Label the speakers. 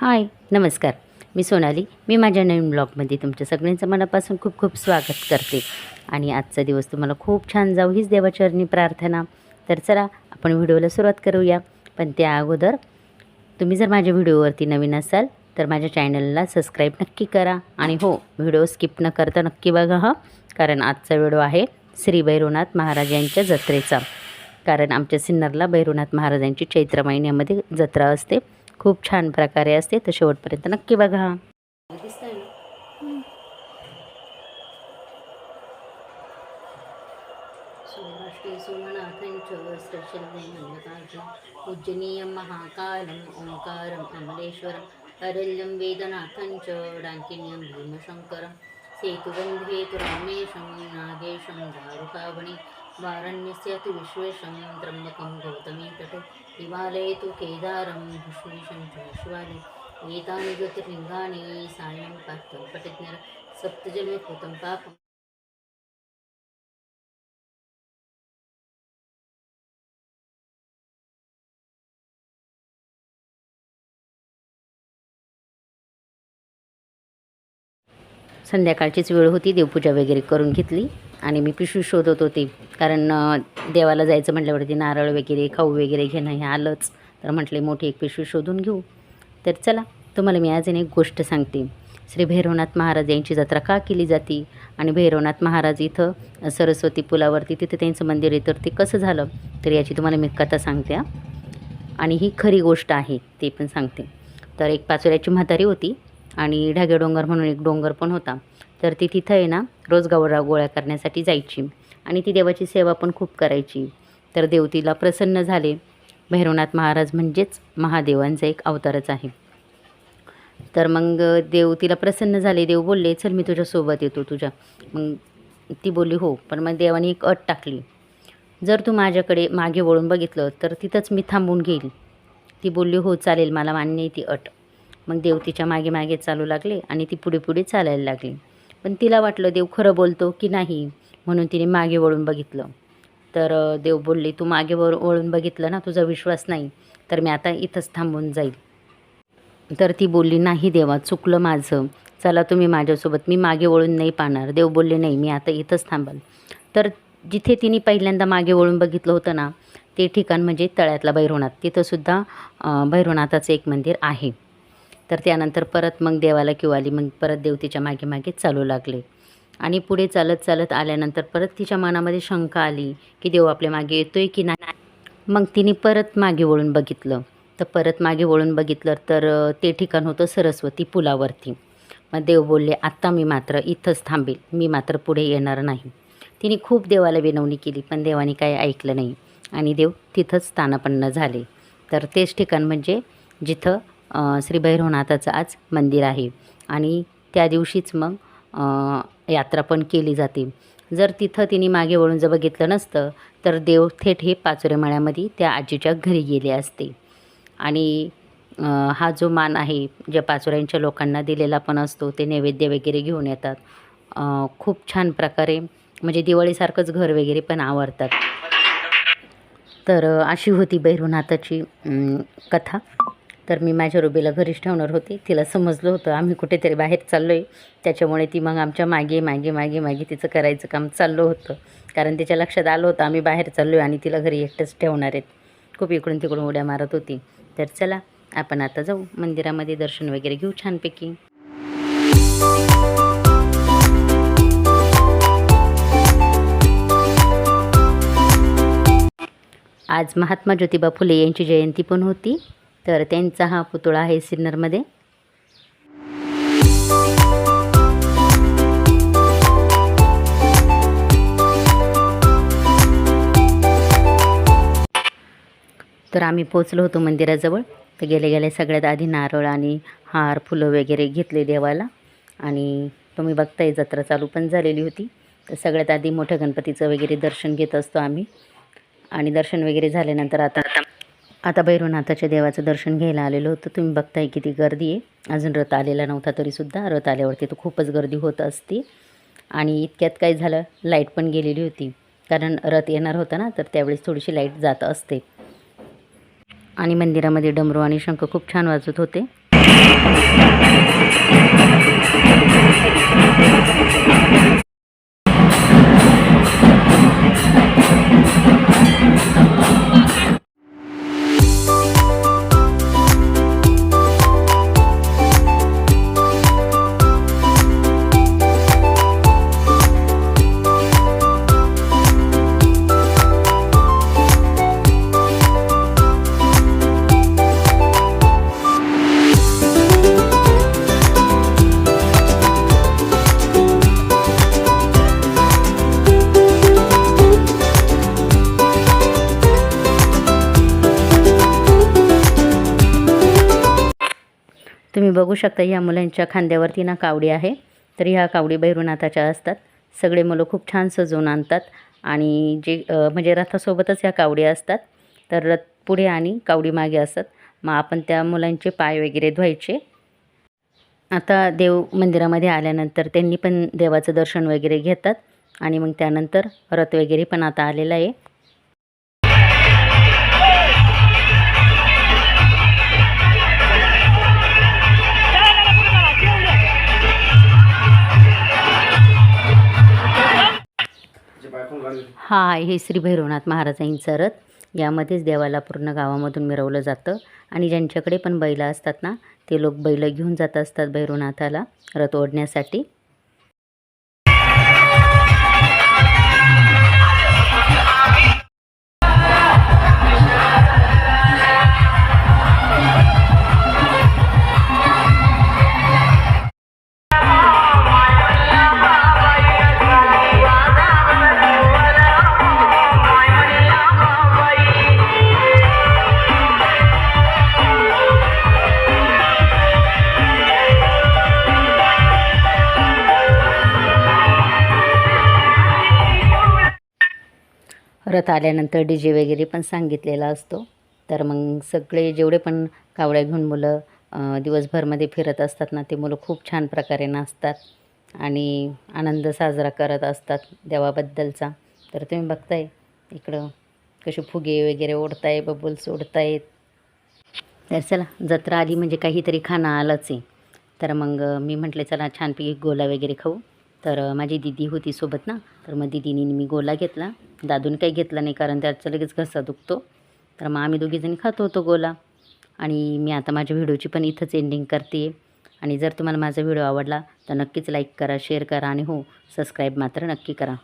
Speaker 1: हाय नमस्कार. मी सोनाली. मी माझ्या नवीन ब्लॉगमध्ये तुमच्या सगळ्यांचं मनापासून खूप खूप स्वागत करते. आणि आजचा दिवस तुम्हाला खूप छान जाऊ हीच देवाचरणी प्रार्थना. तर चला आपण व्हिडिओला सुरुवात करूया. पण त्या अगोदर तुम्ही जर माझ्या व्हिडिओवरती नवीन असाल तर माझ्या चॅनलला सबस्क्राईब नक्की करा. आणि हो व्हिडिओ स्किप न करता नक्की बघा हा. कारण आजचा व्हिडिओ आहे श्री भैरवनाथ महाराज यांच्या जत्रेचा. कारण आमच्या सिन्नरला भैरवनाथ महाराजांची चैत्र महिन्यामध्ये जत्रा असते. खूप छान प्रकारे असते, तर शेवटपर्यंत नक्की बघा. पूजनीयं महाकालम् ओङ्कारम् अमलेश्वरम् अरल्यं वेदनाथं च डाङ्किन्यं भीमशङ्करं सेतुबन्धे तु रामेशं नागेशं दारुकावणि वारण्यस्य तु विश्वेशं त्र्यम्बकं गौतमी तटे हिमालये तु केदारं विष्णुशं च विश्वानि एतानि ज्योतिर्लिङ्गानि सायं पार्थं पठिज्ञर सप्तजन्मकृतं पापम्। संध्याकाळचीच वेळ होती देवपूजा वगैरे करून घेतली. आणि मी पिशवी शोधत होते. कारण देवाला जायचं म्हटल्यावरती नारळ वगैरे खाऊ वगैरे घेणं हे आलंच. तर म्हटले मोठी एक पिशवी शोधून घेऊ. तर चला तुम्हाला मी अजून एक गोष्ट सांगते. श्री भैरवनाथ महाराज यांची जत्रा का केली जाते? आणि भैरवनाथ महाराज इथं सरस्वती पुलावरती तिथे त्यांचं मंदिर आहे तर ते कसं झालं? तर याची तुम्हाला मी कथा सांगते आणि ही खरी गोष्ट आहे ते पण सांगते. तर एक पाचोऱ्याची म्हातारी होती आणि ढागे डोंगर म्हणून एक डोंगर पण होता. तर ती तिथं आहे ना रोज गावरा गोळ्या करण्यासाठी जायची. आणि ती देवाची सेवा पण खूप करायची. तर देव तिला प्रसन्न झाले. भैरवनाथ महाराज म्हणजेच महादेवांचा एक अवतारच आहे. तर मग देव तिला प्रसन्न झाले. देव बोलले चल मी तुझ्यासोबत येतो तुझ्या. मग ती बोलली हो. पण मग देवाने एक अट टाकली. जर तू माझ्याकडे मागे वळून बघितलं तर तिथंच मी थांबून घेईल. ती बोलली हो चालेल. मला मान्य आहे ती अट. मग देव तिच्यामागे मागे चालू लागले आणि ती पुढे पुढे चालायला लागली. पण तिला वाटलं देव खरं बोलतो की नाही म्हणून तिने मागे वळून बघितलं. तर देव बोलले तू मागे वळ वळून बघितलं ना तुझा विश्वास नाही तर मी आता इथंच थांबून जाईल. तर ती बोलली नाही देवा चुकलं माझं. चला तुम्ही माझ्यासोबत मी मागे वळून नाही पाहणार. देव बोलले नाही मी आता इथंच थांबाल. तर जिथे तिने पहिल्यांदा मागे वळून बघितलं होतं ना ते ठिकाण म्हणजे तळ्यातला भैरवनाथ. तिथंसुद्धा भैरवनाथाचं एक मंदिर आहे. तर त्यानंतर परत मग देवाला किंवा आली. मग परत देव तिच्यामागे मागे चालू लागले. आणि पुढे चालत चालत आल्यानंतर परत तिच्या मनामध्ये शंका आली की देव आपल्या मागे येतोय की नाही? मग तिने परत मागे वळून बघितलं. तर परत मागे वळून बघितलं तर ते ठिकाण होतं सरस्वती पुलावरती. मग देव बोलले आत्ता मी मात्र इथंच थांबेल. मी मात्र पुढे येणार नाही. तिने खूप देवाला विनवणी केली पण देवाने काही ऐकलं नाही. आणि देव तिथंच स्थानापन्न झाले. तर तेच ठिकाण म्हणजे जिथं श्री भैरवनाथाचं आज मंदिर आहे. आणि त्या दिवशीच मग यात्रा पण केली जाते. जर तिथं तिने मागे वळून जर बघितलं नसतं तर देव थेट हे पाचोरे मळ्यामध्ये त्या आजीच्या घरी गेले असते. आणि हा जो मान आहे ज्या पाचोऱ्यांच्या लोकांना दिलेला पण असतो ते नैवेद्य वगैरे घेऊन येतात. खूप छान प्रकारे म्हणजे दिवाळीसारखंच घर वगैरे पण आवडतात तर अशी होती भैरवनाथाची कथा. तर मी माझ्या रुबीला घरीच ठेवणार होते. तिला समजलं होतं आम्ही कुठेतरी बाहेर चाललो आहे त्याच्यामुळे ती मग आमच्या मागे मागे मागे मागे तिचं करायचं काम चाललं होतं. कारण तिच्या लक्षात आलं होतं आम्ही बाहेर चाललो आहे आणि तिला घरी एकटंच ठेवणार आहेत. खूप इकडून तिकडून उड्या मारत होती. तर चला आपण आता जाऊ. मंदिरामध्ये दर्शन वगैरे घेऊ छानपैकी. आज महात्मा ज्योतिबा फुले यांची जयंती पण होती. तर त्यांचा हा पुतळा आहे सिन्नरमध्ये. तर आम्ही पोचलो होतो मंदिराजवळ. तर गेले गेले सगळ्यात आधी नारळ आणि हार फुलं वगैरे घेतले देवाला. आणि तुम्ही बघताय जत्रा चालू पण झालेली होती. तर सगळ्यात आधी मोठ्या गणपतीचं वगैरे दर्शन घेत असतो आम्ही. आणि दर्शन वगैरे झाल्यानंतर आता आता भैरवनाथाच्या देवाचं दर्शन घ्यायला आलेलो होतं. तुम्ही बघताय किती गर्दी आहे. अजून रथ आलेला नव्हता तरीसुद्धा रथ आल्यावरती तर खूपच गर्दी होत असते. आणि इतक्यात काय झालं? लाइट पण गेलेली होती. कारण रथ येणार होता ना तर त्यावेळेस थोडीशी लाइट जात असते. आणि मंदिरामध्ये डमरू आणि शंख खूप छान वाजत होते. तुम्ही बघू शकता ह्या मुलांच्या खांद्यावरती ना कावडी आहे. तर ह्या कावडी भैरवनाथाच्या असतात. सगळे मुलं खूप छान सजवून आणतात. आणि जे म्हणजे रथासोबतच ह्या कावडी असतात. तर रथ पुढे आणि कावडी मागे असतात. मग आपण त्या मुलांचे पाय वगैरे धुवायचे. आता देव मंदिरामध्ये आल्यानंतर त्यांनी पण देवाचं दर्शन वगैरे घेतात. आणि मग त्यानंतर रथ वगैरे पण आता आलेला आहे. हा आहे श्री भैरवनाथ महाराजांचं रथ. यामध्येच देवाला पूर्ण गावामधून मिरवलं जातं. आणि ज्यांच्याकडे पण बैलं असतात ना ते लोक बैलं घेऊन जात असतात भैरवनाथाला रथ ओढण्यासाठी. रथ आल्यानंतर डी जे वगैरे पण सांगितलेला असतो. तर मग सगळे जेवढे पण कावड्या घेऊन मुलं दिवसभरमध्ये फिरत असतात ना ते मुलं खूप छान प्रकारे नाचतात आणि आनंद साजरा करत असतात देवाबद्दलचा. तर तुम्ही बघताय इकडं कसे फुगे वगैरे ओढताय बबल्स ओढतायत. तर चला जत्रा आली म्हणजे काहीतरी खाणं आलंच आहे. तर मग मी म्हटले चला छानपैकी गोला वगैरे खाऊ. तर माझी दिदी होती सोबत ना तर मग दिदीने मी गोला घेतला. दादूने काही घेतला नाही कारण त्याचा लगेच घसा दुखतो. तर मग आम्ही दोघीजणी खातो होतो गोला. आणि मी आता माझ्या व्हिडिओची पण इथंच एंडिंग करते आणि जर तुम्हाला माझा व्हिडिओ आवडला तर नक्कीच लाईक करा शेअर करा आणि हो सबस्क्राईब मात्र नक्की करा.